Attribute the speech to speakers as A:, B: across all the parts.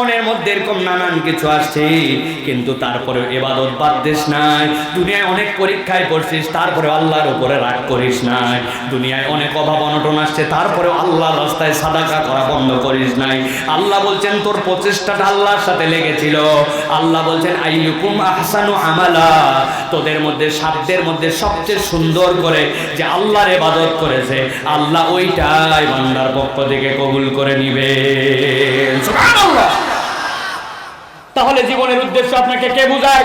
A: মনের মধ্যে এরকম নানান কিছু আসছে, কিন্তু তারপরে এবাদত বাদ দিস নাই। দুনিয়ায় অনেক পরীক্ষায় পড়ছিস তারপরে আল্লাহর উপরে রাগ করিস নাই। দুনিয়ায় অনেক অভাব অনটন আসছে তারপরে আল্লাহর রাস্তায় সাদাকা করা বন্ধ করিস নাই। আল্লাহ বলছেন, তোর প্রচেষ্টাটা আল্লাহর সাথে লেগেছিল। আল্লাহ বলছেন, আইয়ুকুম আহসানু আমালা। তোদের মধ্যে, সাধ্যের মধ্যে সবচেয়ে সুন্দর করে যে আল্লাহর এবাদত করেছে, আল্লাহ ওইটাই বান্দার পক্ষ থেকে কবুল করে নিবে সুবহানাল্লাহ! তাহলে জীবনের উদ্দেশ্য আপনাকে কে বুঝায়?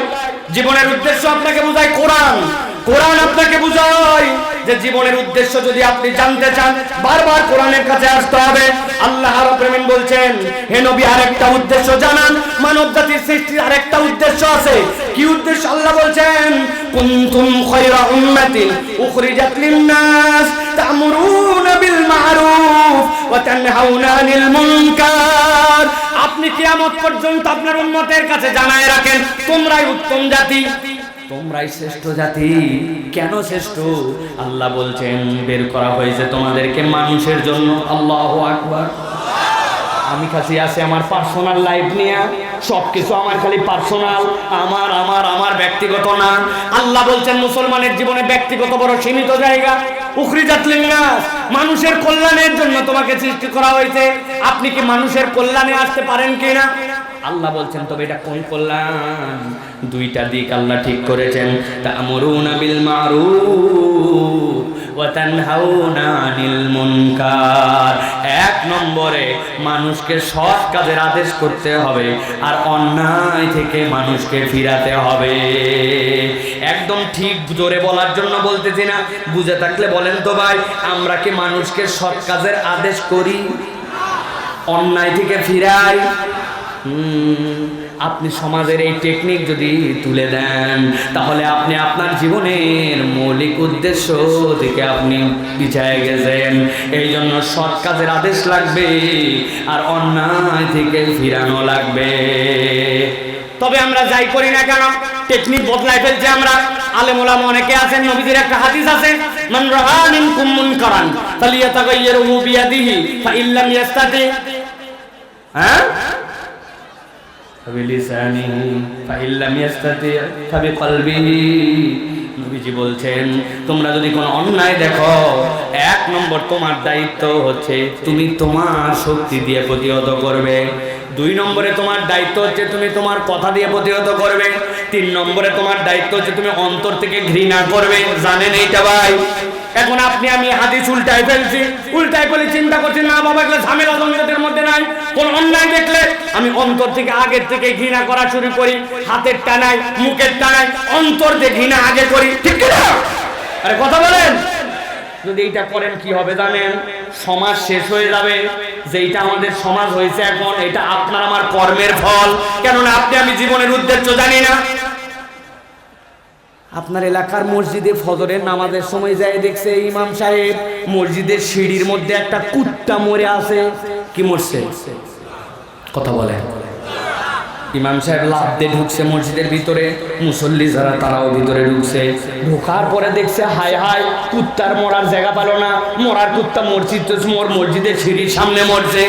A: জীবনের উদ্দেশ্য আপনাকে বুঝায় কোরআন। কোরআন আপনাকে বুঝায় যে জীবনের উদ্দেশ্য যদি আপনি জানতে চান, বারবার কোরআনের কাছে আসতে হবে। আল্লাহ রাব্বুল বলছেন, হে নবী, আরেকটা উদ্দেশ্য জানান। মানব জাতির সৃষ্টির আরেকটা উদ্দেশ্য আছে। কি উদ্দেশ্য আল্লাহ বলছেন? কুনতুম খায়রা উম্মাতিন উখরিজাত লিন-নাস তা'মুরুনা বিল মা'রুফ আপনি কিয়ামত পর্যন্ত আপনার উম্মতের কাছে জানায় রাখেন, তোমরাই উত্তম জাতি। তোমরাই শ্রেষ্ঠ জাতি। কেন শ্রেষ্ঠ? আল্লাহ বলছেন, বের করা হয়েছে তোমাদেরকে মানুষের জন্য। আল্লাহ আকবার। আমি কাছে আছে আমার পার্সোনাল লাইফ নিয়ে, সবকিছু আমার খালি পার্সোনাল আমার আমার আমার ব্যক্তিগত না। আল্লাহ বলছেন, মুসলমানের জীবনে ব্যক্তিগত বড় সীমিত জায়গা। উখরিজাত লিন্নাস মানুষের কল্যাণের জন্য তোমাকে সৃষ্টি করা হয়েছে। আপনি কি মানুষের কল্যাণে আসতে পারেন কিনা? আল্লাহ বলছেন, তবে এটা কোন কল্যাণ? দুইটা দিক আল্লাহ ঠিক করেছেন। তা আমরুনা বিল মারুফ। এক নম্বরে মানুষকে সৎ কাজের আদেশ করতে হবে আর অন্যায় থেকে মানুষকে ফিরাতে হবে। একদম ঠিক জোরে বলার জন্য বলতেছি না, বুঝে থাকলে বলেন তো ভাই, আমরা কি মানুষকে সৎ কাজের আদেশ করি? অন্যায় থেকে ফিরাই? আপনি সমাজের এই টেকনিক যদি তুলে দেন, তাহলে আপনি আপনার জীবনের মৌলিক উদ্দেশ্য থেকে আপনি পিছায় গেছেন। এই জন্য সৎ কাজের আদেশ লাগবে, আর অন্যায় থেকে ফিরানো লাগবে। তবে আমরা যাই করি না কেন? টেকনিক বদলাই ফেলছে আমরা। আলেমুলাম অনেকে আছেন নবীদের একটা হাদিস আছে, মান রাআ মিনকুম মুনকারান ফালিয়াতাগাইয়ারহু বিয়াদিহি ফাইল্লাম ইয়াস্তাতি। হ্যাঁ? বলছেন, তোমরা যদি কোনো অন্যায় দেখো, এক নম্বর তোমার দায়িত্ব হচ্ছে তুমি তোমার শক্তি দিয়ে প্রতিহত করবে। দুই নম্বরে তোমার দায়িত্ব হচ্ছে তুমি তোমার কথা দিয়ে প্রতিহত করবে। তিন নম্বরে তোমার দায়িত্ব হচ্ছে তুমি অন্তর থেকে ঘৃণা করবে। জানেন এইটা ভাই? এখন আপনি, আমি হাদিস উল্টাই ফেলছি। উল্টাই ফেলে চিন্তা করছি, না বাবা, এগুলো ঝামেলা জঙ্গলের মধ্যে নাই। কোন অন্যায় দেখলে আমি অন্তর থেকে আগের থেকে ঘৃণা করা শুরু করি, হাতের টানাই মুখের টানাই অন্তর দিয়ে ঘৃণা আগে করি। ঠিক না আরে কথা বলেন। যদি এইটা করেন কি হবে জানেন? সমাজ শেষ হয়ে যাবে। যেইটা আমাদের সমাজ হয়েছে এখন, এটা আপনার আমার কর্মের ফল। কেননা আপনি, আমি জীবনের উদ্দেশ্য জানি না। আপনার এলাকার মসজিদে ফজরের নামাজের সময় যায় দেখছে ইমাম সাহেব মসজিদের সিঁড়ির মধ্যে একটা কুত্তা মরে আছে। কি মরছে? কথা বলে। ইমাম সাহেব লাভ দিয়ে ঢুকছে মসজিদের ভিতরে, মুসল্লি যারা তারাও ভিতরে ঢুকছে। ঢোকার পরে দেখছে, হায় হায়, কুত্তার মরার জায়গা পালো না। মরার কুত্তা মসজিদ মোর, মসজিদের সিঁড়ির সামনে মরছে।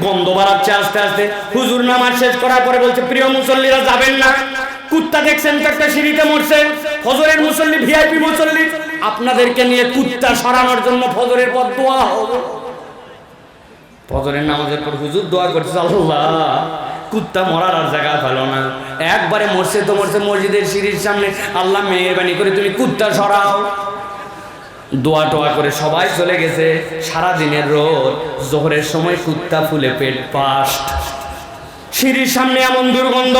A: গন্ধ বাড়াচ্ছে আস্তে আস্তে। হুজুর নামাজ শেষ করার পরে বলছে, প্রিয় মুসল্লিরা যাবেন না। কুত্তা দেখছেন একটা সিঁড়িতে মরছে। ফজরের মুসল্লি, ভিআইপি মুসল্লি, আপনাদেরকে নিয়ে কুত্তা সরানোর জন্য ফজরের পর দোয়া ফজরের নামাজের পর হুজুর দোয়া করছে, আল্লাহ, কুত্তা মরার আর জায়গা পেল না। একবারে মরছে তো মরছে, মসজিদের সিঁড়ির সামনে আল্লাহ মেহরবানি করে তুমি কুত্তা সরাও। দোয়া টোয়া করে সবাই চলে গেছে সারা দিনের রোদ, জোহরের সময় কুত্তা ফুলে পেট পাস্ট। সিঁড়ির সামনে এমন দুর্গন্ধ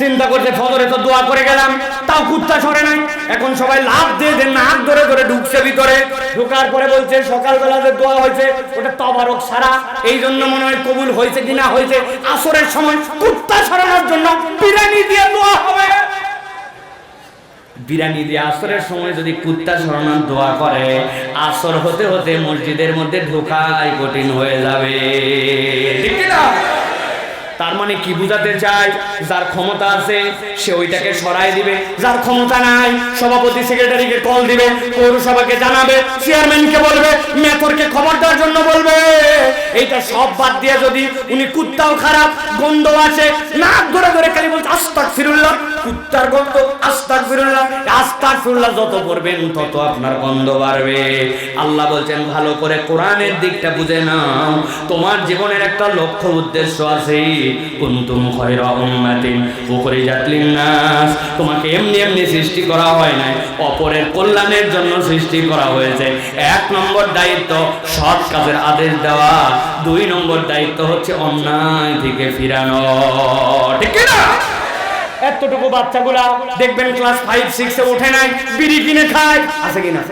A: চিন্তা করছে, ফজরে তো দোয়া করে গেলাম, তাও কুত্তা সরে নাই। এখন সবাই লাভ দিয়ে দেন নাক ধরে ধরে ঢুকছে ভিতরে। ঢোকার পরে বলছে, সকালবেলা যে দোয়া হয়েছে, ওটা তবারক সারা। এই জন্য মনে হয় কবুল হয়েছে কি না হয়েছে। আসরের সময় কুত্তা সরানোর জন্য বিরিয়ানি দিয়ে দোয়া হবে। বিরিয়ানি দিয়ে আসরের সময় যদি কুত্তা সরানোর দোয়া করে, আসর হতে হতে মসজিদের মধ্যে ঢোকাই কঠিন হয়ে যাবে। ঠিক না তার মানে কি বুঝাতে চায়? যার ক্ষমতা আছে, সে ওইটাকে সরাই দিবে। যার ক্ষমতা নাই, সভাপতি সেক্রেটারিকে কল দিবে, পৌরসভাকে জানাবে চেয়ারম্যানকে বলবে মেথরকে খবর দেওয়ার জন্য বলবে। এইটা সব বাদ দিয়ে যদি উনি কুত্তাও খারাপ গন্ধ আছে, নাক ধরে ধরে খালি বলছে আস্তাক ফিরুল্লাহ কুত্তার গন্ধ আস্তাক ফিরুল্লাহ আস্তাক ফিরুল্লাহ যত করবেন তত আপনার গন্ধ বাড়বে। আল্লাহ বলছেন, ভালো করে কোরআনের দিকটা বুঝে নাও। তোমার জীবনের একটা লক্ষ্য উদ্দেশ্য আছে কুনতুম খয়রা উম্মাতিন। উখরিজাত লিন-নাস। তোমাকে এমনি এমনি সৃষ্টি করা হয় নাই, অপরের কল্যাণের জন্য সৃষ্টি করা হয়েছে। এক নম্বর দায়িত্ব, সৎ কাজের আদেশ দেওয়া। দুই নম্বর দায়িত্ব হচ্ছে অন্যায় থেকে ফিরানো। ঠিক না? এতটুকু বাচ্চাগুলা দেখবেন ক্লাস ফাইভ সিক্সে ওঠে নাই, বিড়ি কিনে খায়, আছে কিনা?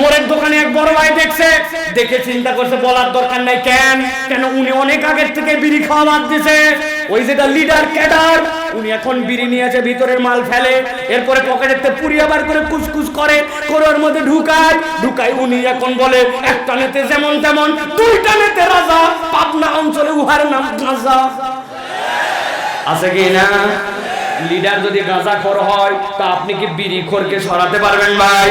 A: মোড়ের দোকানে এক বড় ভাই দেখছে, দেখে চিন্তা করছে, বলার দরকার নাই, কেন? কেন উনি অনেক আগের থেকে বিড়ি খাওয়া বাদ দিছে? ওই যেটা লিডার ক্যাডার উনি এখন বিড়ি নিয়ে নিয়েছে ভিতরের মাল ফেলে, এরপরে পকেটেতে পুরি আবার করে কুচকুচ করে কোরোর মধ্যে ঢুকায় ঢুকায় উনি এখন বলে, একটা নেতে যেমন তেমন, দুইটা নেতে রাজা, পাবনা অঞ্চলে উহার নাম গাজা আছে কি না? লিডার যদি গাঁজাখোর হয়, তা আপনি কি বিড়িখোরকে সরাতে পারবেন ভাই?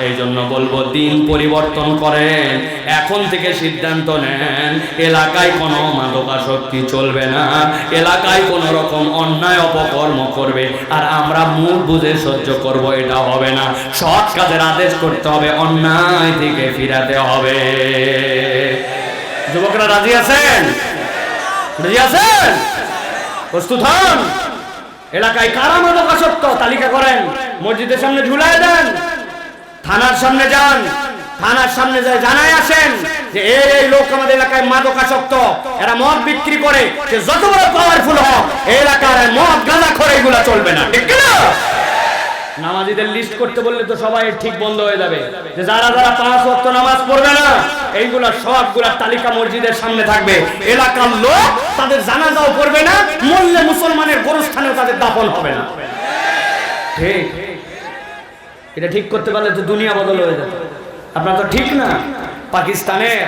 A: এই জন্য বলব, দিন পরিবর্তন করেন। এখন থেকে সিদ্ধান্ত নেন, এলাকায় কোনো মাদকাসক্তি চলবে না। এলাকায় কোনো রকম অন্যায় অপকর্ম করবে। আর আমরা মুখ বুঝে সহ্য করব, এটা হবে না। সৎ কাজের আদেশ করতে হবে, অন্যায় থেকে ফিরাতে হবে। যুবকরা রাজি আছেন? রাজি আছেন? প্রস্তুত হন? এলাকায় কারা মাদকাসক্ত? তালিকা করেন। মসজিদের সামনে ঝুলাই দেন। থানার সামনে যান। থানার সামনে যায় জানাই আসেন যে এই লোক আমাদের এলাকায় মাদকাসক্ত। এরা মদ বিক্রি করে যে যত বড় পাওয়ারফুল হোক এলাকার মদ গাঁজা করে এগুলা চলবে না। ঠিক না নামাজিদের লিস্ট করতে বললে তো সবাই ঠিক বন্ধ হয়ে যাবে। যে যারা যারা পাঁচ ওয়াক্ত নামাজ পড়বে না, এইগুলা সবগুলা তালিকা মসজিদের সামনে থাকবে। এলাকার লোক তাদের জানাজাও পড়বে না, মরলে মুসলমানের গোরস্থানেও তাদের দাফন হবে না। ঠিক। এটা ঠিক করতে পারলে তো দুনিয়া বদল হয়ে যাবে আপনার তো ঠিক না? পাকিস্তানের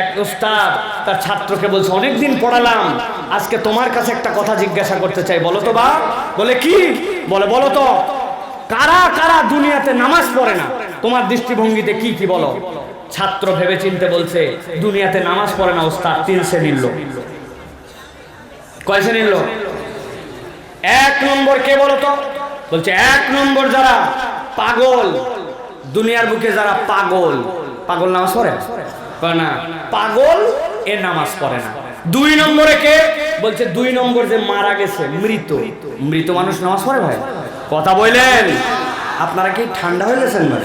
A: এক উস্তাদ তার ছাত্রকে বলছে, অনেকদিন পড়ালাম, আজকে তোমার কাছে একটা কথা জিজ্ঞাসা করতে চাই। বলো তো বা, বলে কি? বলে, বলো তো, কারা কারা দুনিয়াতে নামাজ পড়ে না? তোমার দৃষ্টিভঙ্গিতে কি কি বলো? ছাত্র ভেবে চিনতে বলছে, দুনিয়াতে নামাজ পড়ে না ওস্তাদ, তিন শ্রেণির লোক। কয় শ্রেণির লোক? এক নম্বর কে বলো তো? বলছে, এক নম্বর যারা পাগল। দুনিয়ার বুকে যারা পাগল পাগল নামাজ পড়ে? না। পাগল এ নামাজ পড়ে না। দুই নম্বরে কে? বলছে দুই নম্বর যে মারা গেছে, মৃত। মৃত মানুষ নামাজ পড়ে ভাই? কথা বললেন? আপনারা কি ঠান্ডা হয়ে গেছেন ভাই?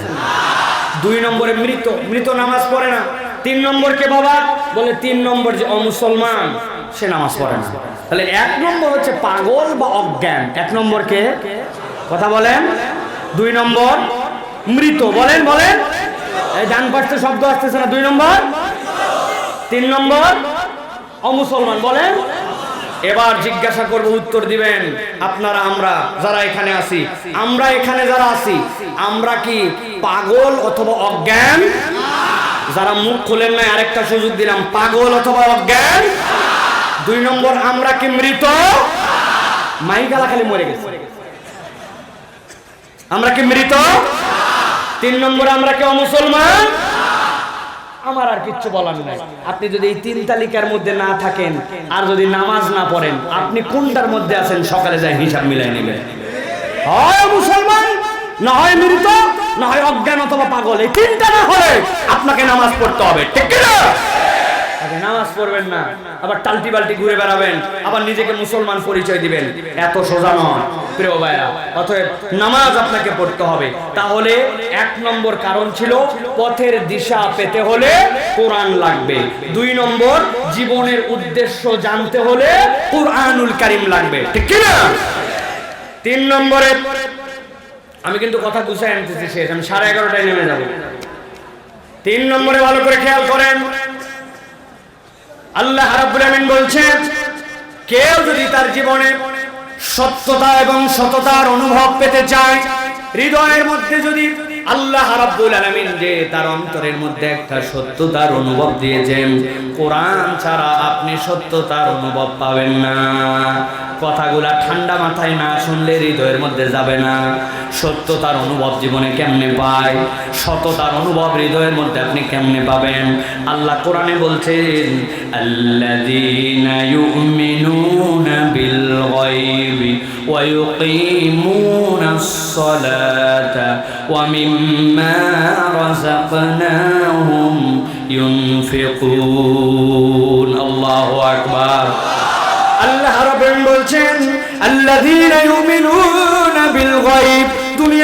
A: দুই নম্বরে মৃত মৃত নামাজ পড়ে না। তিন নম্বর কে বাবা? বলে তিন নম্বর যে অমুসলমান, সে নামাজ পড়ে না। তাহলে এক নম্বর হচ্ছে পাগল বা অজ্ঞান। এক নম্বর কে? কথা বলেন। দুই নম্বর মৃত, বলেন বলেন। ডান পাশে শব্দ আসতেছে না, দুই নম্বর। তিন নম্বর, অমুসলমান, বলেন। এবার জিজ্ঞাসা করব, উত্তর দিবেন, আপনারা, আমরা যারা এখানে আছি, আমরা এখানে যারা আছি, আমরা কি পাগল অথবা অজ্ঞান? যারা মুখ খুলেন নাই, আরেকটা সুযোগ দিলাম, পাগল অথবা অজ্ঞান? দুই নম্বর, আমরা কি মৃত? মাইগালা খালি মরে গেছে। আমরা কি মৃত? তিন নম্বরে আমরা কি অমুসলমান? আমার আর কিচ্ছু বলার নাই। আপনি যদি এই তিন তালিকার মধ্যে না থাকেন আর যদি নামাজ না পড়েন, আপনি কোনটার মধ্যে আছেন সকালে যাই হিসাব মিলাই নেবেন। হয় মুসলমান, না হয় মৃত, না হয় অজ্ঞান অথবা পাগল, এই তিনটা না হলে আপনাকে নামাজ পড়তে হবে। ঠিক না নামাজ পড়বেন না, আবার টালটি বালটি ঘুরে বেড়াবেন, আবার নিজেকে মুসলমান পরিচয় দিবেন। এত সোজা নয়। প্রিয় ভাইরা অতএব নামাজ আপনাকে পড়তে হবে। তাহলে এক নম্বর কারণ ছিল পথের দিশা পেতে হলে কোরআন লাগবে। দুই নম্বর, জীবনের উদ্দেশ্য জানতে হলে কোরআনুল কারিম লাগবে। ঠিক কি না তিন নম্বরে, আমি কিন্তু কথা গুছাই আনতেছি শেষ, আমি সাড়ে এগারোটায় নেমে যাব। তিন নম্বরে ভালো করে খেয়াল করেন। আল্লাহ রাব্বুল আমিন বলছেন, কেউ যদি তার জীবনে সত্যতা এবং সততার অনুভব পেতে চায়। হৃদয়ের মধ্যে যদি আল্লাহ রাব্বুল আলামিন যে তার অন্তরের মধ্যে একটা সত্যতার অনুভব দিয়েছেন, কোরআন ছাড়া আপনি সত্যতার অনুভব পাবেন না। কথাগুলা ঠান্ডা মাথায় না শুনলে হৃদয়ের মধ্যে যাবে না। সত্যতার অনুভব জীবনে কেমনে পায়? সততার অনুভব হৃদয়ের মধ্যে আপনি কেমনে পাবেন? আল্লাহ কোরআনে বলছেন বিল ওয়া মিম্মা রাযাকনাহুম ইউনফিকুন আল্লাহু আকবার আল্লাহ রাব্বুল বলছেন আল্লাযীনা ইউমিনুনা বিল গায়ব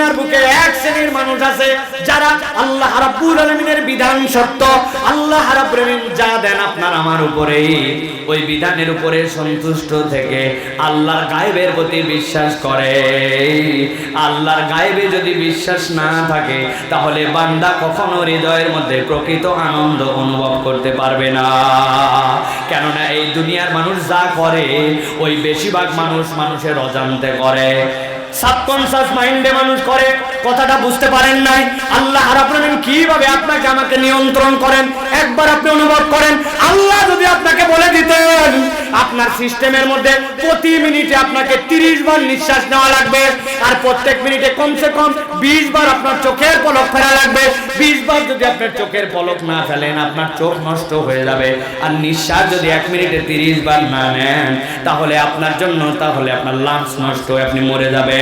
A: দুনিয়ার বুকে এক শ্রেণির মানুষ আছে যারা আল্লাহ রাব্বুল আলামিনের বিধান সত্য, আল্লাহ রাব্বুল আলামিন যা দেন আপনার আমার উপরে ওই বিধানের উপরে সন্তুষ্ট থেকে আল্লাহর গায়েবের প্রতি বিশ্বাস করে। আল্লাহর গায়েবে যদি বিশ্বাস না থাকে, তাহলে বান্দা কখনো হৃদয়ের মধ্যে প্রকৃত আনন্দ অনুভব করতে পারবে না। কেননা এই দুনিয়ার মানুষ যা করে, ওই বেশিরভাগ মানুষ মানুষের অজান্তে করে। সাবকনসাস মাইন্ডে মানুষ করে, কথাটা বুঝতে পারেন নাই। আল্লাহ কীভাবে আপনাকে আমাকে নিয়ন্ত্রণ করেন? একবার আপনি অনুভব করেন, আল্লাহ যদি আপনাকে বলে দিতেন, আপনার সিস্টেমের মধ্যে প্রতি মিনিটে আপনাকে 30 বার নিঃশ্বাস নেওয়া লাগবে, আর প্রত্যেক মিনিটে কমসে কম 20 বার আপনার চোখের পলক ফেলা লাগবে। 20 বার যদি আপনার চোখের পলক না ফেলেন, আপনার চোখ নষ্ট হয়ে যাবে। আর নিঃশ্বাস যদি এক মিনিটে 30 বার না নেন, তাহলে আপনার জন্য, তাহলে আপনার লাংস নষ্ট আপনি মরে যাবেন।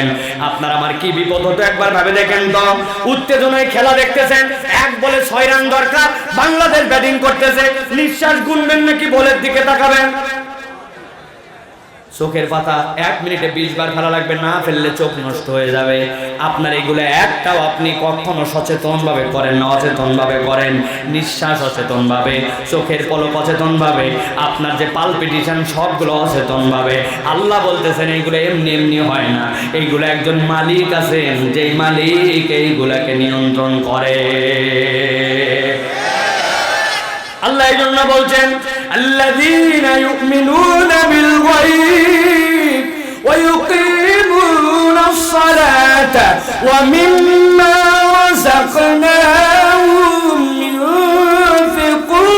A: আপনার আমার কি বিপদ হতো একবার ভাবে দেখেন তো। উত্তেজনায় খেলা দেখতেছেন, এক বলে ছয় রান দরকার, বাংলাদেশ ব্যাটিং করতেছে। নিঃশ্বাস গুনবেন নাকি বলের দিকে তাকাবেন? চোখের পাতা এক মিনিটে বিশ বার ফেলা লাগবে, না ফেললে চোখ নষ্ট হয়ে যাবে। আপনার এগুলো একটাও আপনি কখনো সচেতন ভাবে করেন না অচেতন ভাবে করেন। নিঃশ্বাস অচেতন ভাবে চোখের পলক অচেতন ভাবে আপনার যে পালপিটিশন সবগুলো অচেতন ভাবে আল্লাহ বলতেছেন এইগুলো এমনি এমনি হয় না। এইগুলো একজন মালিক আছেন, যেই মালিক এইগুলাকে নিয়ন্ত্রণ করে। আল্লাহ এই জন্য বলছেন গায়ব ওয়া ইউকিমুনাস সালাতা ওয়া মিম্মা রাযাকনাহুম ইউনফিকুন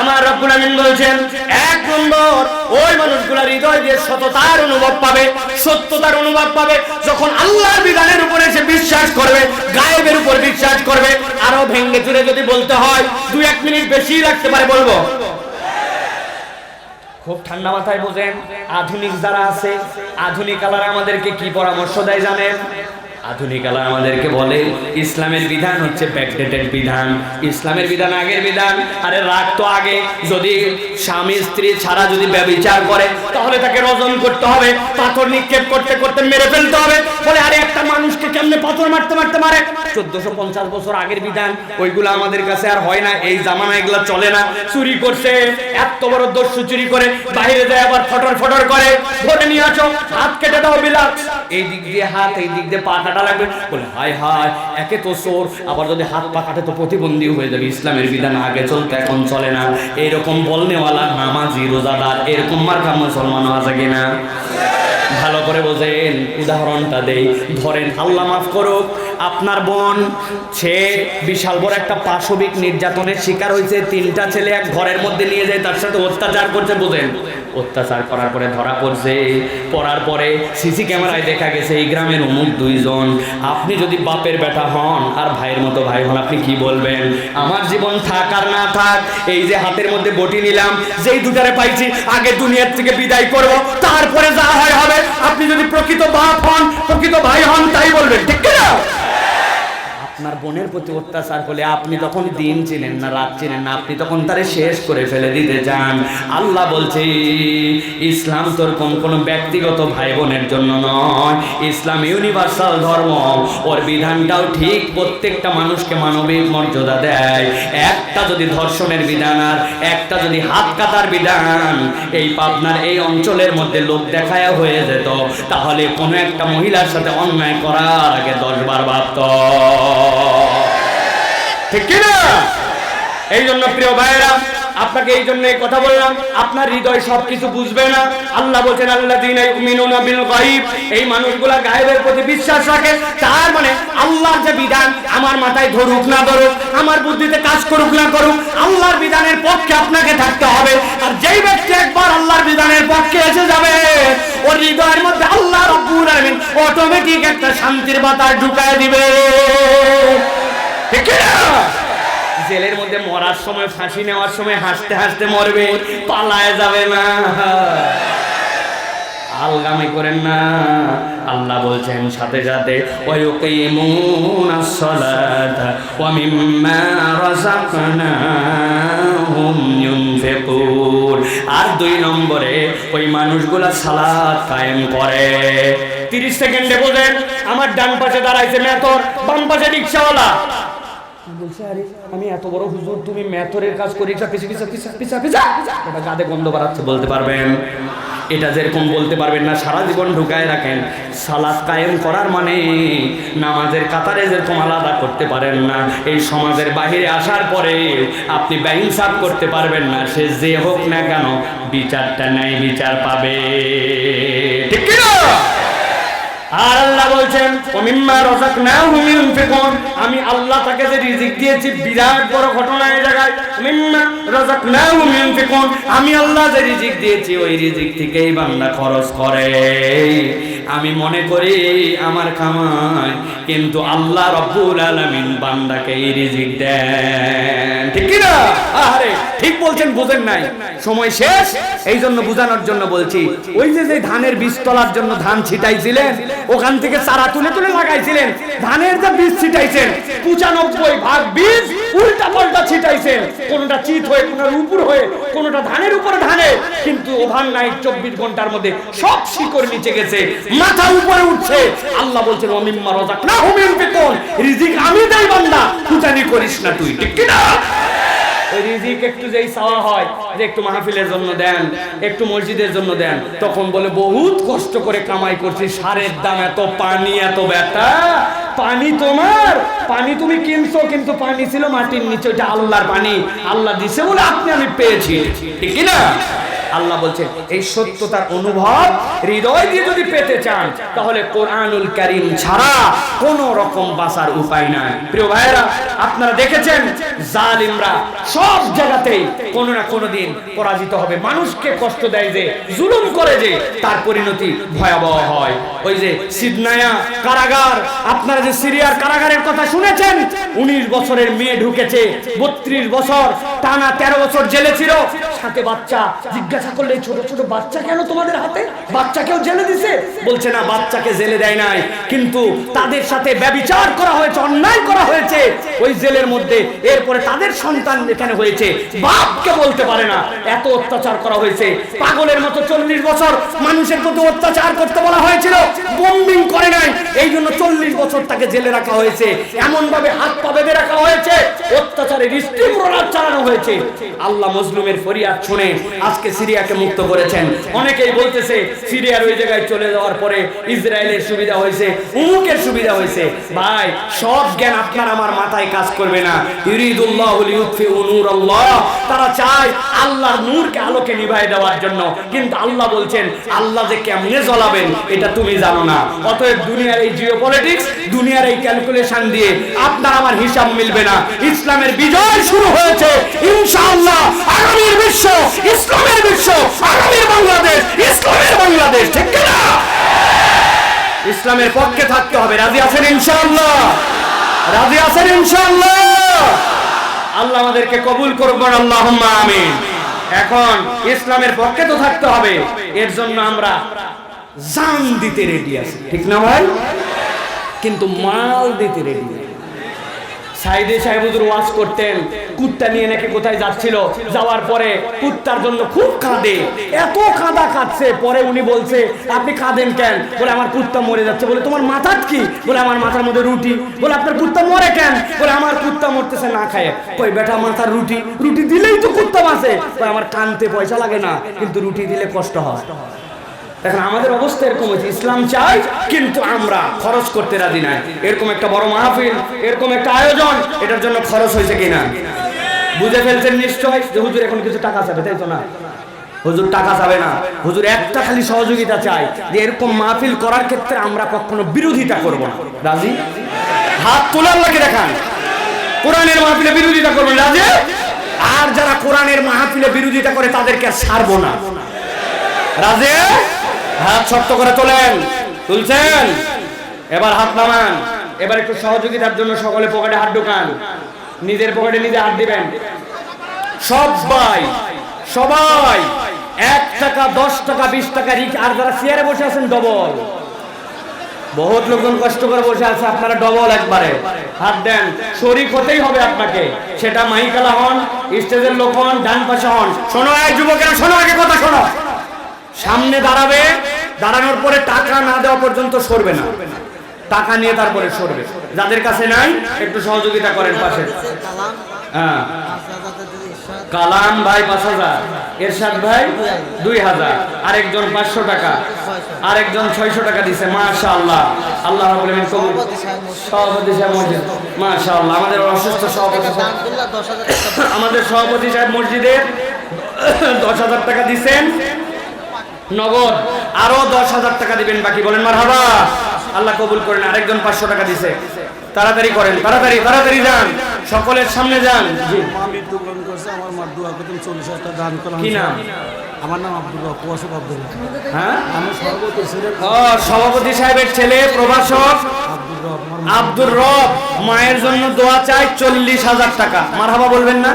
A: আমার রব্বুল আমিন বলছেন এক নম্বর দিয়ে সততার অনুভব পাবে, সত্যতার অনুভব পাবে। যখন আল্লাহর বিধানের উপরে সে বিশ্বাস করবে, গায়েবের উপর বিশ্বাস করবে, আরও ভেঙ্গে চুরে যদি বলতে হয়, দুই এক মিনিট বেশি রাখতে পারে, বলব? খুব ঠান্ডা মাথায় বোঝেন, আধুনিক যারা আছে, আধুনিক আলারা আমাদেরকে কি পরামর্শ দেয় জানেন? আধুনিক আলার আমাদেরকে বলে, ইসলামের বিধান হচ্ছে ব্যাকডেটেড বিধান। ইসলামের বিধান আগের বিধান। আরে রাগ তো আগে। যদি স্বামী, স্ত্রী ছাড়া যদি ব্যবচার করে, তাহলে তাকে রজন করতে হবে, পাথর নিক্ষেপ করতে করতে মেরে ফেলতে হবে। বলে, আরে একটা মানুষকে কেমনে পাথর মারতে মারতে মারে? চোদ্দশো পঞ্চাশ বছর আগের বিধান, ওইগুলো আমাদের কাছে আর হয় না। এই জামানা এগুলো চলে না। চুরি করছে, এত বড় দস্যু চুরি করে, বাইরে যায় আবার ফটর ফটর করে। ধরে নিয়ে আসো, হাত কেটে দাও, বিলাস। এই দিক দিয়ে হাত, এই দিক দিয়ে পা কাটা লাগবে। বলে, হায় হায়, একে তো চোর। আবার যদি হাত পা কাটে তো প্রতিবন্ধী হয়ে যাবে। ইসলামের বিধান আগে চলতে, এখন চলে না। এরকম বলনেওয়ালা নামাজি, রোজাদার, এরকম মার্কা মুসলমানও আছে কিনা? ভালো করে বোঝেন, উদাহরণটা দেই। ধরেন, আল্লাহ মাফ করুক, আপনার বোন, সে বিশাল বড় একটা পাশবিক নির্যাতনের শিকার হয়েছে। তিনটা ছেলে এক ঘরের মধ্যে নিয়ে যায়, তার সাথে অত্যাচার করছে, বোঝেন? অত্যাচার করার পরে ধরা পড়ছে। পড়ার পরে সিসি ক্যামেরায় দেখা গেছে, এই গ্রামের অমুক দুইজন। আপনি যদি বাপের বেটা হন, আর ভাইয়ের মতো ভাই হন, আপনি কি বলবেন? আমার জীবন থাক আর না থাক, এই যে হাতের মধ্যে বটি নিলাম, যেই দুটারে পাইছি আগে দুনিয়ার থেকে বিদায় করব, তারপরে যা হয় হবে। আপনি যদি প্রকৃত বাপ হন, প্রকৃত ভাই হন, তাই বলবেন, ঠিক না আপনার বোনের প্রতি অত্যাচার করলে আপনি তখন দিন চিনেন না, রাত চিনেন না, আপনি তখন তারে শেষ করে ফেলে দিতে চান। আল্লাহ বলছে, ইসলাম তোর কোন কোন ব্যক্তিগত ভাই বোনের জন্য নয়। ইসলাম ইউনিভার্সাল ধর্ম। ওর বিধানটাও ঠিক, প্রত্যেকটা মানুষকে মানবিক মর্যাদা দেয়। একটা যদি ধর্ষণের বিধান আর একটা যদি হাত কাটার বিধান, এই পাবনার এই অঞ্চলের মধ্যে লোক দেখায় হয়ে যেত। তাহলে কোনো একটা মহিলার সাথে অন্যায় করার আগে দশ বার ভাবত। ঠিক কিনা? এই জন্য প্রিয় ভাইয়েরা আপনাকে এই জন্য কথা বললাম, আপনার হৃদয় সবকিছু বুঝবে না। আল্লাহ বলছেন আল্লাহ দিন এই মানুষগুলা গায়েবের প্রতি বিশ্বাস রাখে, তার মানে আল্লাহর যে বিধান, আমার মাথায় ধরুক না ধরুক, আমার বুদ্ধিতে কাজ করুক না করুক, আল্লাহর বিধানের পক্ষে আপনাকে থাকতে হবে। আর যেই ব্যক্তি একবার আল্লাহর বিধানের পক্ষে এসে যাবে, ওর হৃদয়ের মধ্যে আল্লাহ রব্বুল অটোমেটিক একটা শান্তির বাতাস ঢুকায় দিবে। ঠিক না? জেলের মধ্যে মরার সময়, ফাঁসি নেওয়ার সময় হাসতে হাসতে মরবে, পালায় যাবে না। আলগামি করেন না। আল্লাহ বলছেন, সাথে সাথে আর দুই নম্বরে, ওই মানুষগুলা সালাত কায়েম করে। 30 সেকেন্ডে বোঝেন, আমার ডান পাশে দাঁড়াইছে মেথর বাম পাশে রিকশাওয়ালা আমি এত বড় হুজুর, তুমি মেথরের কাজ করি পিছা এটা গাদে গন্ধ বাড়াচ্ছে, বলতে পারবেন? এটা যেরকম বলতে পারবেন না, সারা জীবন ঢুকায় রাখেন। সালাদ কায়েম করার মানে নামাজের কাতারে যেরকম আলাদা করতে পারেন না, এই সমাজের বাহিরে আসার পরে আপনি ব্যহিংসাব করতে পারবেন না, সে যে হোক না কেন, বিচারটা নাই বিচার পাবে? আর আল্লাহ বলছেন আমি আল্লাহ তাকে যে রিজিক দিয়েছি, বিরাট বড় ঘটনা এই জায়গায়। আমি আল্লাহ যে রিজিক দিয়েছি, ওই রিজিক থেকেই বান্দা খরচ করে। আমি মনে করি আমার খামায় কিন্তু আল্লাহ রব্বুল আলামিন বান্দাকে এই রিজিক দেন। ঠিক না আরে ঠিক বলছেন, বুঝেন নাই। সময় শেষ? এই জন্য বোঝানোর জন্য বলছি, ওই যে যে ধানের বীজ তোলার জন্য ধান ছিটাইছিলেন, ওখান থেকে চারা তুলে তুলে লাগাইছিলেন ধানের যে বীজ ছিটাইছেন, পঁচানব্বই ভাগ বীজ উল্টা পাল্টা ছিটাইছেন। কোনটা চিত হয়ে, কোনটা উপর হয়ে, কোনটা ধানের উপরে ধানে। কিন্তু ওভার নাইট চব্বিশ ঘণ্টার মধ্যে সব শিকড় নিচে গেছে, মাথা উপরে উঠছে। আল্লাহ বলছেন অমিম্মা রজাক না হুমিন কোন রিজিক আমি দেই বান্দা কুটানি করিস না তুই, ঠিক কি না রিজিক একটু যেই চাওয়া হয় যে একটু মাহফিলের জন্য দেন, একটু মসজিদের জন্য দেন, তখন বলে বহুত কষ্ট করে কামাই করছি। সারের দাম এত, পানি এত ব্যথা। পানি তোমার, পানি তুমি কিনছো, কিন্তু পানি ছিল মাটির নিচে, ওইটা আল্লাহর পানি। আল্লাহ দিছে বলে আপনি আমি পেয়েছি। ঠিক না আল্লাহ বলছে এই সত্যতার অনুভব হৃদয় দিয়ে যদি পেতে চান, তাহলে কোরআনুল কারীম ছাড়া কোন রকম বাঁচার উপায় নাই। প্রিয় ভাইয়েরা, আপনারা দেখেছেন, জালিমরা সব জায়গাতেই কোনো না কোনো দিন পরাজিত হবে। মানুষকে কষ্ট দেয় যে, জুলুম করে যে, তার পরিণতি ভয়াবহ হয়। ওই যে সিদনায়া কারাগার, আপনারা যে সিরিয়ার কারাগারের কথা শুনেছেন, উনিশ বছরের মেয়ে ঢুকেছে, বত্রিশ বছর, টানা তেরো বছর জেলে ছিল, সাথে বাচ্চা জিজ্ঞাসা করলে ছোট ছোট বাচ্চা কেন তোমাদের হাতে? বাচ্চাকেও জেলে দিছে? বলছে, না, বাচ্চাকে জেলে দেয় নাই। কিন্তু তাদের সাথে ব্যবিচার করা হয়েছে, অন্যায় করা হয়েছে। ওই জেলের মধ্যে এরপরে তাদের সন্তান এখানে হয়েছে। বাপকে বলতে পারে না, এত অত্যাচার করা হয়েছে। পাগলের মতো চল্লিশ বছর মানুষের প্রতি অত্যাচার করতে বলা হয়েছিল বোম্বিং করে নাই। এই জন্য চল্লিশ বছর তাকে জেলে রাখা হয়েছে। এমন ভাবে হাত পা বেঁধে রাখা হয়েছে, অত্যাচারের রোলার চালানো হয়েছে। আল্লাহ মজলুমের ফরিয়াদ শুনে আজকে সিরিয়াকে মুক্ত করেছেন। অনেকেই বলতেছে, সিরিয়ার ওই জায়গায় চলে যাওয়ার পরে ইসরায়েলের সুবিধা হয়েছে, উমুকের সুবিধা হয়েছে। ভাই, সব জ্ঞান আপনার আমার মাথায় কাজ করবে না। তারা চায় আল্লাহর নূরকে আলোকে নিভাই দেওয়ার জন্য। কিন্তু আল্লাহ বলছেন, আল্লাহ যে কেমনে জ্বলাবেন, এটা তুমি জানো না। অতএব দুনিয়ার এই জিওপলিটিক্স দুনিয়ার এই ক্যালকুলেশন দিয়ে আপনার আমার হিসাব মিলবে না। ইসলামের বিজয় শুরু হয়েছে, ইনশাআল্লাহ, আগামীর বিশ্ব ইসলামের বিশ্ব ইসলামের পক্ষে থাকতে হবে, রাজি আছেন ইনশাআল্লাহ? রাজি আছেন ইনশাআল্লাহ? আল্লাহ আমাদেরকে কবুল করবেন আল্লাহ আমিন। এখন ইসলামের পক্ষে তো থাকতে হবে, এর জন্য আমরা জান দিতে রেডি আছি, ঠিক না ভাই? কিন্তু মাল দিতে রেডি। সাইদে সাহেবুদুর ওয়াজ করতেন। কুত্তা নিয়ে নাকি কোথায় যাচ্ছিল? যাওয়ার পরে কুত্তার জন্য খুব কাঁদে। এত কাঁদা কাঁদছে। পরে উনি বলছে, আপনি কাঁদেন কেন? বলে, আমার কুত্তা মরে যাচ্ছে। বলে, তোমার মাথার কি? বলে, আমার মাথার মধ্যে রুটি। বলে, আপনার কুত্তা মরে কেন? বলে, আমার কুত্তা মরতেছে, না খায়। কই বেটা, মাথার রুটি। রুটি দিলেই তো কুত্তা বাঁচে। আমার কানতে পয়সা লাগে না, কিন্তু রুটি দিলে কষ্ট হয়। এখন আমাদের অবস্থা এরকম হয়েছে। ইসলাম চাই, কিন্তু আমরা খরচ করতে রাজি নাই। এরকম একটা বড় মাহফিল, এরকম একটা আয়োজন, এটার জন্য খরচ হয়েছে কিনা? বুঝে ফেলছেন নিশ্চয় যে হুজুর এখন কিছু টাকা চাবে, তাই তো না? হুজুর টাকা চাবে না। হুজুর একটা খালি সহযোগিতা চাই যে এরকম মাহফিল করার ক্ষেত্রে আমরা কখনো বিরোধিতা করব না। রাজি? হাত তোলার লাগে দেখান। কোরআনের মাহফিলে বিরোধিতা করবেন, রাজি? আর যারা কোরআনের মাহফিলে বিরোধিতা করে তাদেরকে আর ছাড়বো না। রাজে? হাত শক্ত করে তোলেন, তুলছেন? এবার হাত নামান। এবার একটু সহযোগিতার জন্য সকলে পকেটে হাত ঢুকান। নিজের পকেটে নিজে হাত দিবেন। সবাই সবাই, এক টাকা, দশ টাকা, বিশ টাকা রিক আর যারা চেয়ারে বসে আছেন ডবল বহুত লোকজন কষ্ট করে বসে আছে, আপনারা ডবল একবারে। হাত দেন। শরিক হতেই হবে আপনাকে। সেটা মাইকালা হন, স্টেজের লোক হন, ডান পাশে হন। শোনো এক যুবকেরা, শোনো, আগে কথা শোনো। সামনে দাঁড়াবে দাঁড়ানোর পরে টাকা না দেওয়া পর্যন্ত সরবে না। টাকা নিয়ে তারপরে সরবে। যাদের কাছে নাই একটু সহযোগিতা করেন পাশে। হ্যাঁ। কালাম ভাই পাঁচ হাজার এরশাদ ভাই দুই হাজার আরেকজন পাঁচশো টাকা আরেকজন ছয়শো টাকা দিছে মাশা আল্লাহ আল্লাহ সভাপতি সাহেব মসজিদ। মাশা আল্লাহ আমাদের অসুস্থ সভাপতি আমাদের সভাপতি সাহেব মসজিদের দশ হাজার টাকা দিছেন। নগদ। আরও দশ হাজার টাকা দিবেন বাকি বলেন মার হাবা আল্লাহ কবুল করেন আরেকজন পাঁচশো টাকা দিছে। তাড়াতাড়ি করেন তাড়াতাড়ি তাড়াতাড়ি যান। সকলের সামনে যান।
B: মার
A: কি নাম?
B: আমার নাম
A: হ্যাঁ?
B: আমি
A: সভাপতি সাহেবের ছেলে প্রভাষক। আব্দুর রব মায়ের জন্য দোয়া চাই চল্লিশ হাজার টাকা। মারহাবা বলবেন না?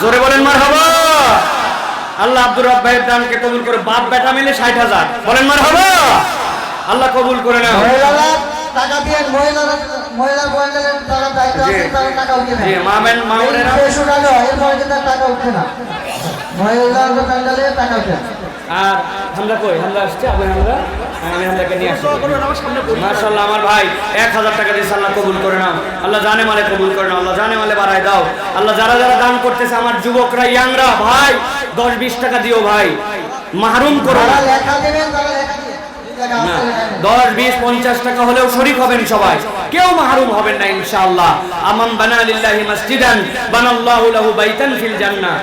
A: জোরে বলেন মার মারহাবা। আল্লাহ আব্দুর রব ভাইয়ের দানকে কবুল করে বাপ বেটা মিলে ষাট হাজার। বলেন মারহাবা। আল্লাহ কবুল করে না
C: টাকা দিয়ে মহিলারা মহিলা মহিলাদের যারা দায়িত্ব আছে তারা টাকা উঠে টাকা এরপরে কিন্তু টাকা উঠছে না। মহিলাদের টাকা উঠে
A: আর কই? আসছে? হ্যাঁ, আমি হামদাকে নিয়ে আসছি। মাশাআল্লাহ আমার ভাই এক হাজার টাকা দিয়েছে আল্লাহ কবুল করে নাও। আল্লাহ জানে মালে কবুল করে নাও। আল্লাহ জানে মালে বাড়ায় দাও। আল্লাহ যারা যারা দান করতেছে আমার যুবকরা ইয়াংরা ভাই দশ বিশ টাকা দিও ভাই। মাহরুম করো। না। দশ বিশ পঞ্চাশ টাকা হলেও শরিক হবেন সবাই। কেউ মাহরুম হবেন না ইনশাআল্লাহ। আমান বানা লিল্লাহি মসজিদান বানাল্লাহু লাহু বাইতান ফিল জান্নাহ।